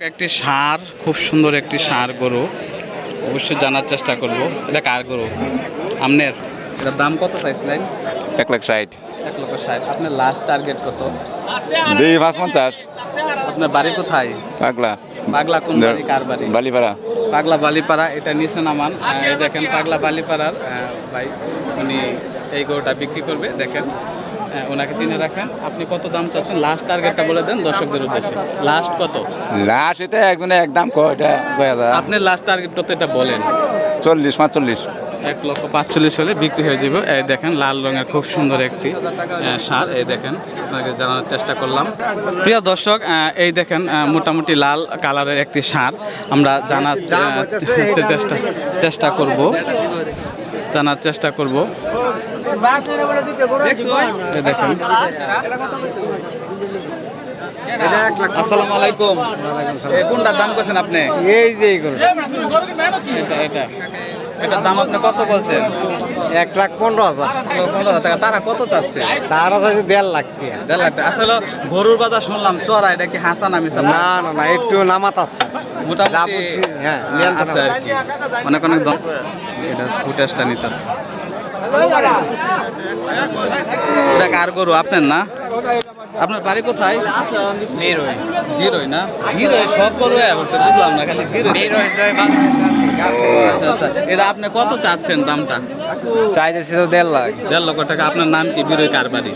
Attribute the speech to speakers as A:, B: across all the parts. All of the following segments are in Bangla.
A: একটি সার খুব সুন্দর একটি সার গরু। অবশ্যই জানার চেষ্টা করব। এটা কার গরু? আপনার এটার দাম কত চাইছিলেন
B: এক লাখ ষাট।
A: এক লক্ষ ষাট। আপনার লাস্ট টার্গেট কত?
B: দুই পাঁচ পঞ্চাশ।
A: আপনার বাড়ি কোথায়?
B: পাগলা।
A: পাগলা কোন বাড়ি? কার বাড়ি?
B: বালিপাড়া।
A: পাগলা বালিপাড়া এটা নিচে নামান। দেখেন পাগলা বালিপাড়ার ভাই উনি এই গরুটা বিক্রি করবে। দেখেন। ওনাকে চিনে রাখেন। আপনি কত দাম চাচ্ছেন? লাস্ট টার্গেটটা বলে দেন দর্শকদের উদ্দেশ্যে। লাস্ট কত?
B: লাশ এটা একজনে একদম কয়টা কয়
A: আপনি লাস্ট টার্গেট কত এটা বলেন।
B: চল্লিশ পাঁচচল্লিশ।
A: এক লক্ষ পাঁচচল্লিশ হলে বিক্রি হয়ে যাবে। এই দেখেন লাল রঙের খুব সুন্দর একটি সার। এই দেখেন আপনাকে জানানোর চেষ্টা করলাম। প্রিয় দর্শক এই দেখেন মোটামুটি লাল কালারের একটি সার। আমরা জানার চেষ্টা চেষ্টা করব। জানার চেষ্টা করব। দেখেন। আসসালামু আলাইকুম। কোনটার দাম করছেন আপনি?
C: এই যে
A: এটা এটা। এটার দাম আপনি কত বলছেন?
C: এক লাখ পনেরো হাজার।
A: পনেরো হাজার টাকা। তারা কত চাচ্ছে?
C: তার আছে দেড় লাখ টাকা।
A: দেড় লাখ টাকা। আসলে গরুর কথা শুনলাম চড়া এটা কি হাসান আমি
C: না না না একটু নামাত আছে।
A: মোটামুটি
C: হ্যাঁ,
A: আছে আর কি। অনেক অনেক দম এটা ফুটেজটা নিতেছে। এটা কার গরু? আপনার না? আপনার বাড়ি কোথায়? গিরোই না? গিরোই সব গরু বুঝলাম না খালি গিরোই আচ্ছা আচ্ছা এটা আপনি কত চাচ্ছেন দামটা?
D: চাইতেছি তো দেড় লাখ।
A: দেড় লক্ষ টাকা। আপনার নাম কি? বিরোই কার বাড়ি?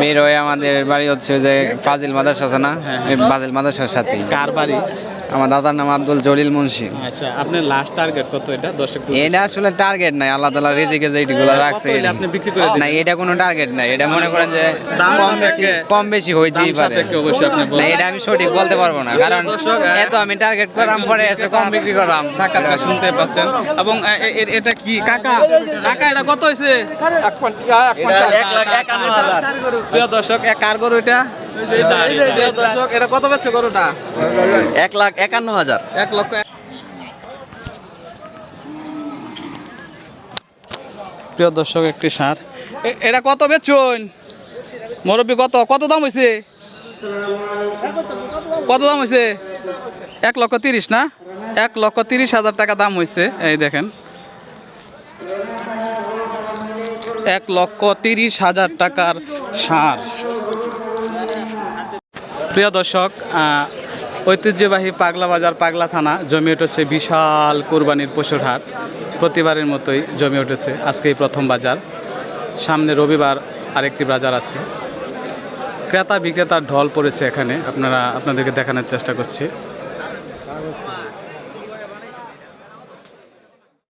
D: বের আমাদের বাড়ি হচ্ছে যে ফাজিল মাদ্রাসা আছে না?
A: হ্যাঁ,
D: ফাজিল মাদ্রাসার সাথে।
A: কার বাড়ি?
D: আমার দাদার নাম আব্দুল জলিল মুন্সি।
A: আচ্ছা আপনার লাস্ট টার্গেট কত এটা? দর্শক
D: এটা আসলে টার্গেট নাই আল্লাহ তালা রিজিকে যেগুলো রাখছে
A: আপনি বিক্রি করে?
D: না এটা কোনো টার্গেট নাই এটা মনে করেন যে
A: দাম
D: কম বেশি কম বেশি হইতেই পারে।
A: অবশ্যই আপনি
D: না এটা আমি সঠিক বলতে পারব না কারণ এত আমি টার্গেট করাম পরে এসে কম বিক্রি করাম
A: সাক্ষাৎকার শুনতে পাচ্ছেন। এবং এটা কি? কাকা? কাকা এটা কত হয়েছে এক লাখ একান্ন হাজার। প্রিয় দর্শক এক কার গরু এটা? দর্শক এটা কত বেচছে গরুটা?
C: এক লাখ একান্ন হাজার।
A: এক লক্ষ প্রিয় দর্শক একটি সার। এটা কত বেচুন? মুরব্বী কত? কত দাম হয়েছে কত দাম হয়েছে এক লক্ষ তিরিশ না? এক লক্ষ তিরিশ হাজার টাকা দাম হয়েছে এই দেখেন। এক লক্ষ তিরিশ হাজার টাকার সার। প্রিয় দর্শক ঐতিহ্যবাহী পাগলা বাজার পাগলা থানা, জমে উঠেছে বিশাল কোরবানির পশুর হাট। প্রতিবারের মতোই জমে উঠেছে আজকে এই প্রথম বাজার। সামনে রবিবার আরেকটি বাজার আছে। ক্রেতা বিক্রেতার ঢল পড়েছে এখানে। আপনারা, আপনাদেরকে দেখানোর চেষ্টা করছি।